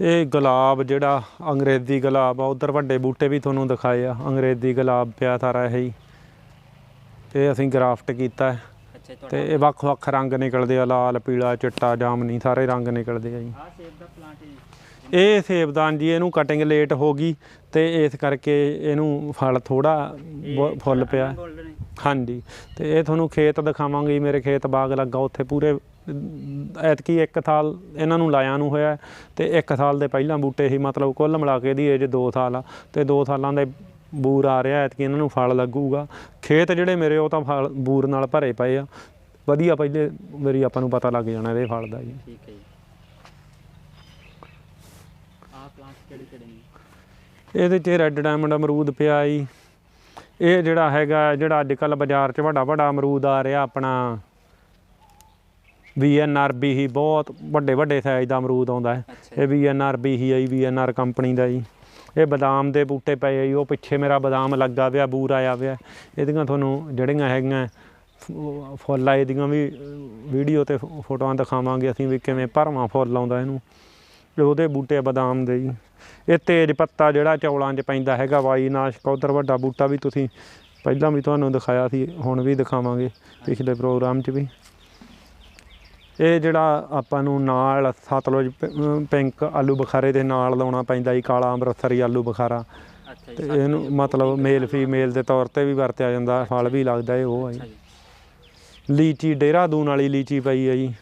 ਇਹ ਗੁਲਾਬ ਜਿਹੜਾ ਅੰਗਰੇਜ਼ੀ ਗੁਲਾਬ ਆ ਉਧਰ ਵੱਡੇ ਬੂਟੇ ਵੀ ਤੁਹਾਨੂੰ ਦਿਖਾਏ ਆ ਅੰਗਰੇਜ਼ੀ ਗੁਲਾਬ ਪਿਆ ਸਾਰਾ ਇਹ ਹੀ। ਤੇ ਅਸੀਂ ਗ੍ਰਾਫਟ ਕੀਤਾ। ਹੈ ਤੇ ਇਹ ਵੱਖ ਵੱਖ ਰੰਗ ਨਿਕਲਦੇ ਆ ਲਾਲ ਪੀਲਾ ਚਿੱਟਾ ਜਾਮਨੀ ਸਾਰੇ ਰੰਗ ਨਿਕਲਦੇ ਆ ਜੀ। ਆਹ ਸੇਬ ਦਾ ਪਲਾਂਟ ਹੈ ਜੀ। ਇਹ ਸੇਬਦਾਨ ਜੀ ਇਹਨੂੰ ਕਟਿੰਗ ਲੇਟ ਹੋ ਗਈ ਤੇ ਇਸ ਕਰਕੇ ਇਹਨੂੰ ਫਲ ਥੋੜਾ ਫੁੱਲ ਪਿਆ। ਹਾਂਜੀ ਤੇ ਇਹ ਤੁਹਾਨੂੰ ਖੇਤ ਦਿਖਾਵਾਂਗੇ ਮੇਰੇ ਖੇਤ ਬਾਗ ਲੱਗਾ ਉੱਥੇ ਪੂਰੇ ਐਤਕੀ ਇੱਕ ਸਾਲ ਇਹਨਾਂ ਨੂੰ ਲਾਇਆ ਨੂੰ ਹੋਇਆ ਹੈ ਤੇ ਇੱਕ ਸਾਲ ਦੇ ਪਹਿਲਾਂ ਬੂਟੇ ਸੀ ਮਤਲਬ ਕੁੱਲ ਮਿਲਾ ਕੇ ਇਹਦੀ ਏਜ 2 ਸਾਲ ਆ ਤੇ 2 ਸਾਲਾਂ ਦੇ ਬੂਰ ਆ ਰਿਹਾ ਐਤਕੀ ਇਹਨਾਂ ਨੂੰ ਫਲ ਲੱਗੂਗਾ। ਖੇਤ ਜਿਹੜੇ ਮੇਰੇ ਉਹ ਤਾਂ ਫਲ ਬੂਰ ਨਾਲ ਭਰੇ ਪਏ ਆ। ਵਧੀਆ ਪਹਿਲੇ ਵਾਰੀ ਆਪਾਂ ਨੂੰ ਪਤਾ ਲੱਗ ਜਾਣਾ ਇਹਦੇ ਫਲ ਦਾ ਜੀ। ਠੀਕ ਹੈ ਜੀ। ਆਹ ਪਲਾਂਟ ਕਿਹੜੇ ਕਿਹੜੇ ਨੇ? ਇਹਦੇ 'ਚ ਰੈੱਡ ਡਾਇਮੰਡ ਅਮਰੂਦ ਪਿਆ ਜੀ। ਇਹ ਜਿਹੜਾ ਹੈਗਾ ਜਿਹੜਾ ਅੱਜ ਕੱਲ ਬਾਜ਼ਾਰ 'ਚ ਵੱਡਾ ਵੱਡਾ ਅਮਰੂਦ ਆ ਰਿਹਾ ਆਪਣਾ। ਵੀਐਨਆਰਬੀ ਹੀ ਬਹੁਤ ਵੱਡੇ ਵੱਡੇ ਸਾਈਜ਼ ਦਾ ਅਮਰੂਦ ਆਉਂਦਾ ਹੈ। ਇਹ ਵੀਐਨਆਰਬੀ ਹੀ ਜੀ ਵੀਐਨਆਰ ਕੰਪਨੀ ਦਾ ਜੀ। ਇਹ ਬਦਾਮ ਦੇ ਬੂਟੇ ਪਏ ਆ ਜੀ ਉਹ ਪਿੱਛੇ ਮੇਰਾ ਬਦਾਮ ਲੱਗਾ ਪਿਆ ਬੂਰ ਆਇਆ ਪਿਆ। ਇਹਦੀਆਂ ਤੁਹਾਨੂੰ ਜਿਹੜੀਆਂ ਹੈਗੀਆਂ ਫੁੱਲ ਆ ਇਹਦੀਆਂ ਵੀ ਵੀਡੀਓ ਤੇ ਫੋਟੋਆਂ ਦਿਖਾਵਾਂਗੇ ਅਸੀਂ ਵੀ ਕਿਵੇਂ ਭਰਵਾਂ ਫੁੱਲ ਆਉਂਦਾ ਇਹਨੂੰ। ਉਹਦੇ ਬੂਟੇ ਬਦਾਮ ਦੇ ਜੀ। ਇਹ ਤੇਜ ਪੱਤਾ ਜਿਹੜਾ ਚੌਲਾਂ 'ਚ ਪੈਂਦਾ ਹੈਗਾ ਵਾਈ ਨਾਸ਼ਕ ਉਧਰ ਵੱਡਾ ਬੂਟਾ ਵੀ ਤੁਸੀਂ ਪਹਿਲਾਂ ਵੀ ਤੁਹਾਨੂੰ ਦਿਖਾਇਆ ਸੀ ਹੁਣ ਵੀ ਦਿਖਾਵਾਂਗੇ ਪਿਛਲੇ ਪ੍ਰੋਗਰਾਮ 'ਚ ਵੀ। ਇਹ ਜਿਹੜਾ ਆਪਾਂ ਨੂੰ ਨਾਲ ਸਤਲੁਜ ਪਿੰਕ ਆਲੂ ਬੁਖਾਰੇ ਦੇ ਨਾਲ ਲਾਉਣਾ ਪੈਂਦਾ ਜੀ ਕਾਲਾ ਅੰਮ੍ਰਿਤਸਰੀ ਆਲੂ ਬੁਖਾਰਾ। ਅੱਛਾ ਜੀ ਤੇ ਇਹਨੂੰ ਜੀ, ਮਤਲਬ ਮੇਲ ਫੀਮੇਲ ਦੇ ਤੌਰ ਤੇ ਵੀ ਵਰਤਿਆ ਜਾਂਦਾ ਫਲ ਵੀ ਲੱਗਦਾ ਇਹ ਉਹ ਹੈ ਜੀ। ਜੀ। ਲੀਚੀ ਡੇਰਾਦੂਨ ਵਾਲੀ ਲੀਚੀ ਪਈ ਹੈ ਜੀ।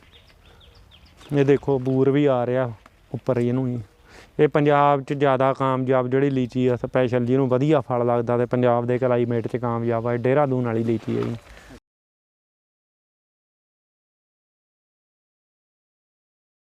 ਇਹ ਦੇਖੋ ਬੂਰ ਵੀ ਆ ਰਿਹਾ ਉੱਪਰ ਇਹਨੂੰ ਹੀ ਇਹ ਪੰਜਾਬ 'ਚ ਜ਼ਿਆਦਾ ਕਾਮਯਾਬ ਜਿਹੜੀ ਲੀਚੀ ਆ ਸਪੈਸ਼ਲ ਜਿਹਨੂੰ ਵਧੀਆ ਫਲ ਲੱਗਦਾ ਤੇ ਪੰਜਾਬ ਦੇ ਕਲਾਈਮੇਟ 'ਚ ਕਾਮਯਾਬ ਆ ਇਹ ਡੇਰਾਦੂਨ ਵਾਲੀ ਲੀਚੀ ਹੈ ਜੀ।